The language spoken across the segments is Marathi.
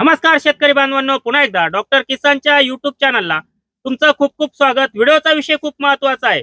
नमस्कार शेतकरी बांधवांनो पुन्हा एकदा डॉक्टर किसानच्या युट्यूब चॅनलला तुमचं खूप खूप स्वागत. व्हिडिओचा विषय खूप महत्त्वाचा आहे.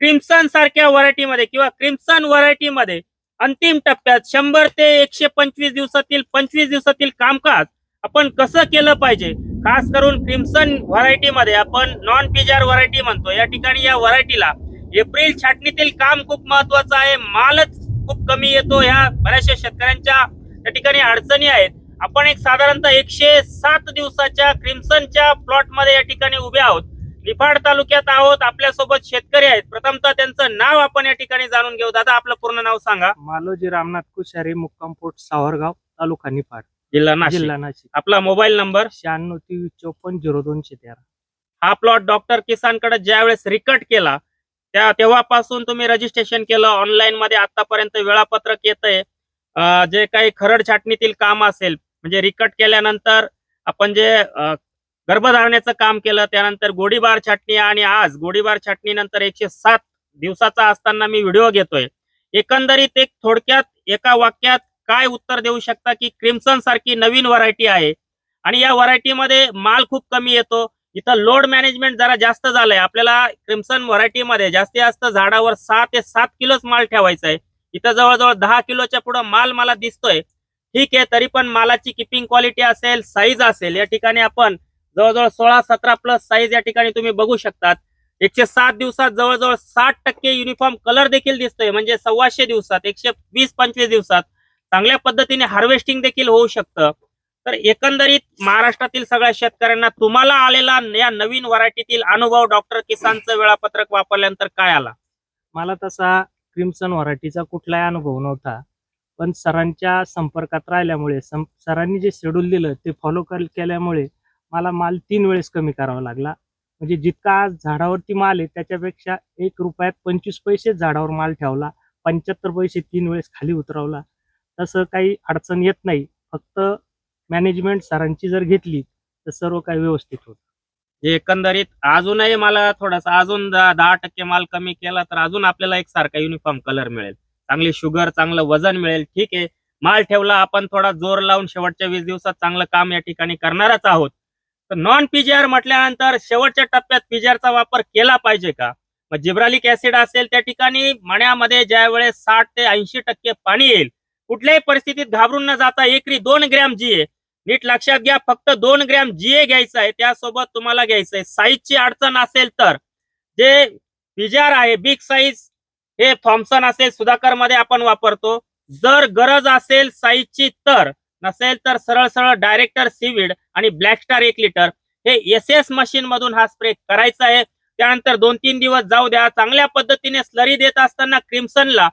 क्रिम्सन सारख्या व्हरायटीमध्ये किंवा क्रिम्सन व्हरायटीमध्ये अंतिम टप्प्यात शंभर ते एकशे पंचवीस दिवसातील पंचवीस दिवसातील कामकाज आपण कसं केलं पाहिजे? खास करून क्रिम्सन व्हरायटीमध्ये आपण नॉन पिजार व्हरायटी म्हणतो. या ठिकाणी या व्हरायटीला एप्रिल छाटणीतील काम खूप महत्वाचं आहे. मालच खूप कमी येतो. ह्या बऱ्याचशा शेतकऱ्यांच्या त्या ठिकाणी अडचणी आहेत. आपण एक साधारणतः एकशे सात दिवसाच्या क्रिम्सनच्या प्लॉटमध्ये या ठिकाणी उभे आहोत. निफाड तालुक्यात आहोत आपल्यासोबत शेतकरी आहेत. प्रथमतः त्यांचं नाव आपण या ठिकाणी जाणून घेऊ. दादा आपलं पूर्ण नाव सांगा. मालोजी रामनाथ कुशारी मुक्काम पोस्ट सावरगाव तालुका निफाड. जिल्हा नाशिक. जिल्हा नाशिक. आपला मोबाईल नंबर? शहाण्णव तेवीस चोपन्न झिरो दोनशे तेरा. हा प्लॉट डॉक्टर किसानकडे ज्यावेळेस रिकट केला त्या तेव्हापासून तुम्ही रजिस्ट्रेशन केलं ऑनलाईन मध्ये आतापर्यंत वेळापत्रक येतंय. अं, जे काही खरड छाटणीतील काम असेल म्हणजे रिकट केल्यानंतर आपण जे गर्भधारणेचं काम केलं त्यानंतर गोडीबार छाटणी आणि आज गोडीबार छाटणी नंतर एकशे सात दिवसाचा असताना मी व्हिडिओ घेतोय. एकंदरीत एक थोडक्यात एका वाक्यात काय उत्तर देऊ शकता की क्रिम्सन सारखी नवीन व्हरायटी आहे? आणि या व्हरायटीमध्ये माल खूप कमी येतो. इथं लोड मॅनेजमेंट जरा जास्त झालंय. आपल्याला क्रिम्सन व्हरायटीमध्ये जास्तीत जास्त झाडावर सहा ते सात किलोच माल ठेवायचा आहे. इथं जवळजवळ दहा किलोच्या पुढे माल मला दिसतोय. ठीक आहे तरी पण मालाची किपिंग क्वालिटी असेल साईज असेल या ठिकाणी आपण जवळजवळ सोळा सतरा प्लस साईज या ठिकाणी तुम्ही बघू शकतात. एकशे सात दिवसात जवळजवळ साठ टक्के युनिफॉर्म कलर देखील दिसतोय म्हणजे सव्वाशे दिवसात एकशे वीस पंचवीस दिवसात. चांगल्या पद्धतीने हार्वेस्टिंग देखील होऊ शकतं. तर एकंदरीत महाराष्ट्रातील सगळ्या शेतकऱ्यांना तुम्हाला आलेला या नवीन व्हरायटीतील अनुभव डॉक्टर किसानचं वेळापत्रक वापरल्यानंतर काय आला? मला तसा क्रिम्सन व्हरायटीचा कुठलाही अनुभव नव्हता. पण सरांच्या संपर्कात राहिल्यामुळे सं- सरांनी जे शेड्यूल दिलं ते फॉलो कर केल्यामुळे मला माल तीन वेळेस कमी करावा लागला. म्हणजे जितका आज झाडावरती माल आहे त्याच्यापेक्षा एक रुपयात पंचवीस पैसे झाडावर माल ठेवला. पंच्याहत्तर पैसे तीन वेळेस खाली उतरवला. तसं काही अडचण येत नाही. फक्त मॅनेजमेंट सरांची जर घेतली तर सर्व काही व्यवस्थित होतं. जे एकंदरीत अजूनही मला थोडासा अजून द- दहा टक्के माल कमी केला तर अजून आपल्याला एक सारखा युनिफॉर्म कलर मिळेल. चांगली शुगर चांगलं वजन मिळेल ठीक आहे. माल ठेवला आपण थोडा जोर लावून शेवटच्या वीस दिवसात चांगलं काम या ठिकाणी करणारच आहोत. तर नॉन पीजीआर म्हटल्यानंतर शेवटच्या टप्प्यात पीजीआरचा वापर केला पाहिजे का? मग जिब्रालिक ऍसिड असेल त्या ठिकाणी मण्यामध्ये ज्या वेळेस साठ ते ऐंशी टक्के पाणी येईल कुठल्याही परिस्थितीत घाबरून न जाता एकरी दोन ग्रॅम जी ए नीट लक्षात घ्या फक्त दोन ग्रॅम जीए घ्यायचं आहे त्यासोबत तुम्हाला घ्यायचंय साईजची अडचण असेल तर जे पिजार आहे बिग साईज हे थॉम्सन असेल सुधाकरमध्ये आपण वापरतो. जर गरज असेल साईजची तर नसेल तर सरळ सरळ डायरेक्टर सीविड आणि ब्लॅक स्टार एक लिटर हे एस एस मशीन मधून हा स्प्रे करायचा आहे. त्यानंतर दोन तीन दिवस जाऊ द्या. चांगल्या पद्धतीने स्लरी देत असताना क्रिम्सनला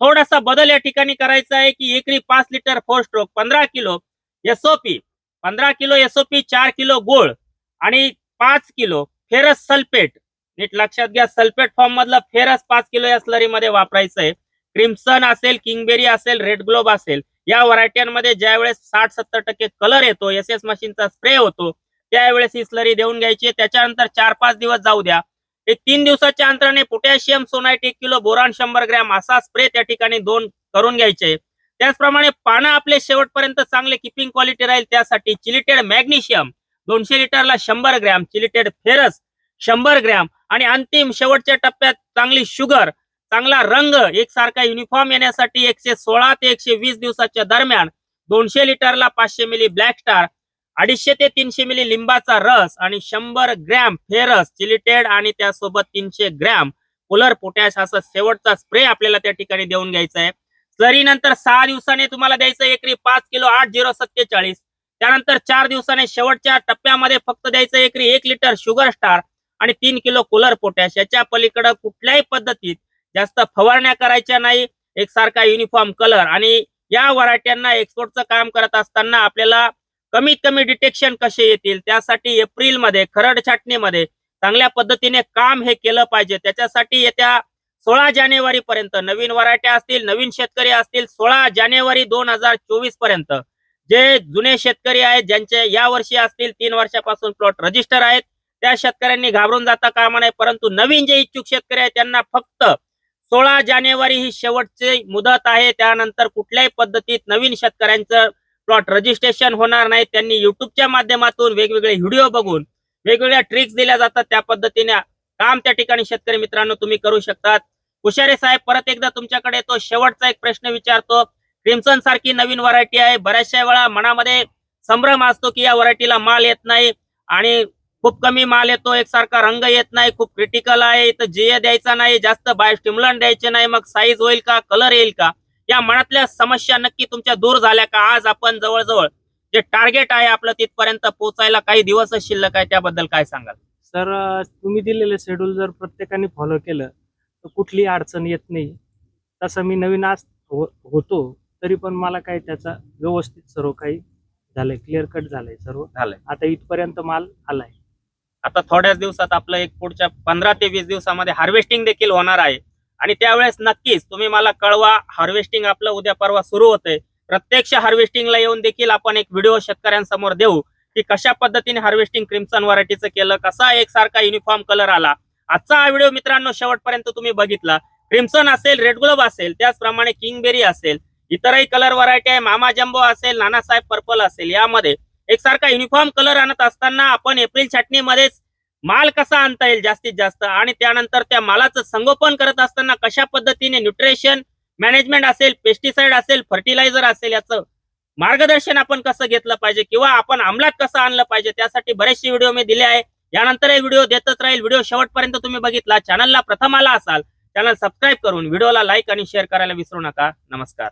थोडासा बदल या ठिकाणी करायचा आहे की एकरी पाच लिटर फोर स्ट्रोक पंधरा किलो एसओपी पंधरा किलो एसओपी चार किलो गोळ आणि पाच किलो फेरस सल्फेट नीट लक्षात घ्या सल्फेट फॉर्म मधलं फेरस पाच किलो या स्लरी मध्ये वापरायचं आहे क्रिम्सन असेल किंगबेरी असेल रेड ग्लोब असेल या व्हरायट्यांमध्ये ज्यावेळेस साठ सत्तर टक्के कलर येतो एस एस मशीनचा स्प्रे होतो त्यावेळेस ही स्लरी देऊन घ्यायची. त्याच्यानंतर चार पाच दिवस जाऊ द्या. हे तीन दिवसाच्या अंतराने पोटॅशियम सोनाईट एक किलो बोरान शंभर ग्रॅम असा स्प्रे त्या ठिकाणी दोन करून घ्यायचे. त्याचप्रमाणे पानं आपले शेवटपर्यंत चांगले किपिंग क्वालिटी राहील त्यासाठी चिलिटेड मॅग्नेशियम दोनशे लिटरला शंभर ग्रॅम चिलिटेड फेरस शंभर ग्रॅम आणि अंतिम शेवटच्या टप्प्यात चांगली शुगर चांगला रंग एकसारखा युनिफॉर्म येण्यासाठी एकशे सोळा ते एकशे वीस दिवसाच्या दरम्यान दोनशे लिटरला पाचशे मिली ब्लॅक स्टार अडीचशे ते तीनशे मिली लिंबाचा रस आणि शंभर ग्रॅम फेरस चिलिटेड आणि त्यासोबत तीनशे ग्रॅम पोलर पोटॅश असा शेवटचा स्प्रे आपल्याला त्या ठिकाणी देऊन घ्यायचा आहे. स्लरी नंतर सहा दिवसाने तुम्हाला द्यायचं एकरी पाच किलो आठ झिरो सत्तेचाळीस. त्यानंतर चार दिवसाने शेवटच्या टप्प्यामध्ये फक्त द्यायचं एकरी एक लिटर शुगर स्टार आणि तीन किलो कुलर पोटॅश याच्या पलीकडे कुठल्याही पद्धतीत जास्त फवारण्या करायच्या नाही. एकसारखा युनिफॉर्म कलर आणि या व्हरायट्यांना एक्सपोर्टचं काम करत असताना आपल्याला कमीत कमी डिटेक्शन कसे येतील त्यासाठी एप्रिलमध्ये खरड छाटणीमध्ये चांगल्या पद्धतीने काम हे केलं पाहिजे. त्याच्यासाठी येत्या सोळा जानेवारी पर्यंत नवीन वरायट्या असतील नवीन शेतकरी असतील सोळा जानेवारी दोन हजार चोवीसपर्यंत जे जुने शेतकरी आहेत ज्यांचे या वर्षी असतील तीन वर्षापासून प्लॉट रजिस्टर आहेत त्या शेतकऱ्यांनी घाबरून जाता कामा नये परंतु नवीन जे इच्छुक शेतकरी आहेत त्यांना फक्त सोळा जानेवारी ही शेवटची मुदत आहे. त्यानंतर कुठल्याही पद्धतीत नवीन शेतकऱ्यांचं प्लॉट रजिस्ट्रेशन होणार नाही. त्यांनी युट्यूबच्या माध्यमातून वेगवेगळे व्हिडिओ बघून वेगवेगळ्या ट्रिक्स दिल्या जातात. त्या पद्धतीने काम त्या ठिकाणी शेतकरी मित्रांनो तुम्ही करू शकतात. कुशारे साहेब परत एकदा तुमच्याकडे तो शेवटचा एक प्रश्न विचारतो. क्रिम्सन सारखी नवीन व्हरायटी आहे. बऱ्याचशा वेळा मनामध्ये संभ्रम असतो की या व्हरायटीला माल येत नाही. आणि खूप कमी माल येतो एकसारखा रंग येत नाही खूप क्रिटिकल आहे इथं जीए द्यायचा नाही जास्त बायोस्टिम्युलंट द्यायचे नाही मग साईज होईल का कलर येईल का? या मनातल्या समस्या नक्की तुमच्या दूर झाल्या का? आज आपण जवळजवळ जे टार्गेट आहे आपलं तिथपर्यंत पोहोचायला काही दिवसच शिल्लक आहे त्याबद्दल काय सांगाल? सर तुम्ही दिलेले शेड्यूल जर प्रत्येकाने फॉलो केलं तर कुठलीही अडचण येत नाही. तसं मी नवीन आज हो- होतो तरी पण मला काही त्याचा व्यवस्थित सर्व काही झालंय क्लिअर कट झालंय सर्व. झालंय. आता इथपर्यंत माल आलाय. आता थोड्याच दिवसात आपलं एक पुढच्या पंधरा ते वीस दिवसामध्ये हार्वेस्टिंग देखील होणार आहे. आणि त्यावेळेस नक्कीच तुम्ही मला कळवा हार्वेस्टिंग आपलं उद्या परवा सुरू होतंय. प्रत्यक्ष हार्वेस्टिंगला येऊन देखील आपण एक व्हिडिओ शेतकऱ्यांसमोर देऊ की कशा पद्धतीने हार्वेस्टिंग क्रिम्सन व्हरायटीचं केलं कसा एकसारखा युनिफॉर्म कलर आला. आजचा हा व्हिडिओ मित्रांनो शेवटपर्यंत तुम्ही बघितला. क्रिम्सन असेल रेड ग्लोब असेल त्याचप्रमाणे किंगबेरी असेल इतरही कलर व्हरायटी आहे. मामा जम्बो असेल नानासाहेब पर्पल असेल यामध्ये एकसारखा युनिफॉर्म कलर आणत असताना आपण एप्रिल छाटणीमध्येच माल कसा आणता येईल जास्तीत जास्त? आणि त्यानंतर त्या मालाचं संगोपन करत असताना कशा पद्धतीने न्यूट्रिशन मॅनेजमेंट असेल पेस्टिसाइड असेल फर्टिलायझर असेल याचं मार्गदर्शन आपण कसं घेतलं पाहिजे? किंवा आपण अंमलात कसं आणलं पाहिजे? त्यासाठी बरेचसे व्हिडिओ मी दिले आहे. यानंतरही व्हिडिओ देतच राहील. व्हिडिओ शेवटपर्यंत तुम्ही बघितला. चॅनलला प्रथम आला असाल चॅनल सबस्क्राईब करून व्हिडिओला लाईक आणि शेअर करायला विसरू नका. नमस्कार.